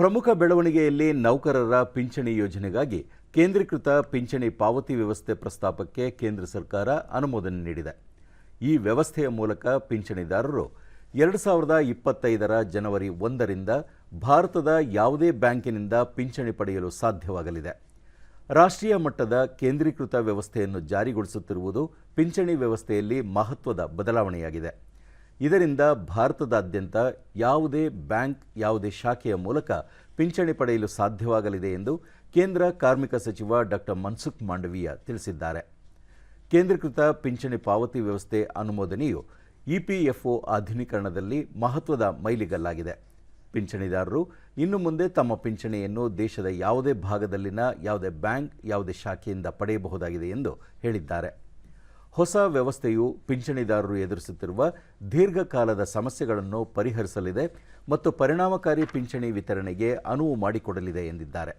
ಪ್ರಮುಖ ಬೆಳವಣಿಗೆಯಲ್ಲಿ ನೌಕರರ ಪಿಂಚಣಿ ಯೋಜನೆಗಾಗಿ ಕೇಂದ್ರೀಕೃತ ಪಿಂಚಣಿ ಪಾವತಿ ವ್ಯವಸ್ಥೆ ಪ್ರಸ್ತಾಪಕ್ಕೆ ಕೇಂದ್ರ ಸರ್ಕಾರ ಅನುಮೋದನೆ ನೀಡಿದೆ. ಈ ವ್ಯವಸ್ಥೆಯ ಮೂಲಕ ಪಿಂಚಣಿದಾರರು ಎರಡು ಸಾವಿರದ ಇಪ್ಪತ್ತೈದರ ಜನವರಿ ಒಂದರಿಂದ ಭಾರತದ ಯಾವುದೇ ಬ್ಯಾಂಕಿನಿಂದ ಪಿಂಚಣಿ ಪಡೆಯಲು ಸಾಧ್ಯವಾಗಲಿದೆ. ರಾಷ್ಟ್ರೀಯ ಮಟ್ಟದ ಕೇಂದ್ರೀಕೃತ ವ್ಯವಸ್ಥೆಯನ್ನು ಜಾರಿಗೊಳಿಸುತ್ತಿರುವುದು ಪಿಂಚಣಿ ವ್ಯವಸ್ಥೆಯಲ್ಲಿ ಮಹತ್ವದ ಬದಲಾವಣೆಯಾಗಿದೆ. ಇದರಿಂದ ಭಾರತದಾದ್ಯಂತ ಯಾವುದೇ ಬ್ಯಾಂಕ್, ಯಾವುದೇ ಶಾಖೆಯ ಮೂಲಕ ಪಿಂಚಣಿ ಪಡೆಯಲು ಸಾಧ್ಯವಾಗಲಿದೆ ಎಂದು ಕೇಂದ್ರ ಕಾರ್ಮಿಕ ಸಚಿವ ಡಾಕ್ಟರ್ ಮನ್ಸುಖ್ ಮಾಂಡವೀಯ ತಿಳಿಸಿದ್ದಾರೆ. ಕೇಂದ್ರೀಕೃತ ಪಿಂಚಣಿ ಪಾವತಿ ವ್ಯವಸ್ಥೆ ಅನುಮೋದನೆಯು ಇಪಿಎಫ್ಒ ಆಧುನೀಕರಣದಲ್ಲಿ ಮಹತ್ವದ ಮೈಲಿಗಲ್ಲಾಗಿದೆ. ಪಿಂಚಣಿದಾರರು ಇನ್ನು ಮುಂದೆ ತಮ್ಮ ಪಿಂಚಣಿಯನ್ನು ದೇಶದ ಯಾವುದೇ ಭಾಗದಲ್ಲಿನ ಯಾವುದೇ ಬ್ಯಾಂಕ್, ಯಾವುದೇ ಶಾಖೆಯಿಂದ ಪಡೆಯಬಹುದಾಗಿದೆ ಎಂದು ಹೇಳಿದ್ದಾರೆ. ಹೊಸ ವ್ಯವಸ್ಥೆಯು ಪಿಂಚಣಿದಾರರು ಎದುರಿಸುತ್ತಿರುವ ದೀರ್ಘಕಾಲದ ಸಮಸ್ಯೆಗಳನ್ನು ಪರಿಹರಿಸಲಿದೆ ಮತ್ತು ಪರಿಣಾಮಕಾರಿ ಪಿಂಚಣಿ ವಿತರಣೆಗೆ ಅನುವು ಮಾಡಿಕೊಡಲಿದೆ ಎಂದಿದ್ದಾರೆ.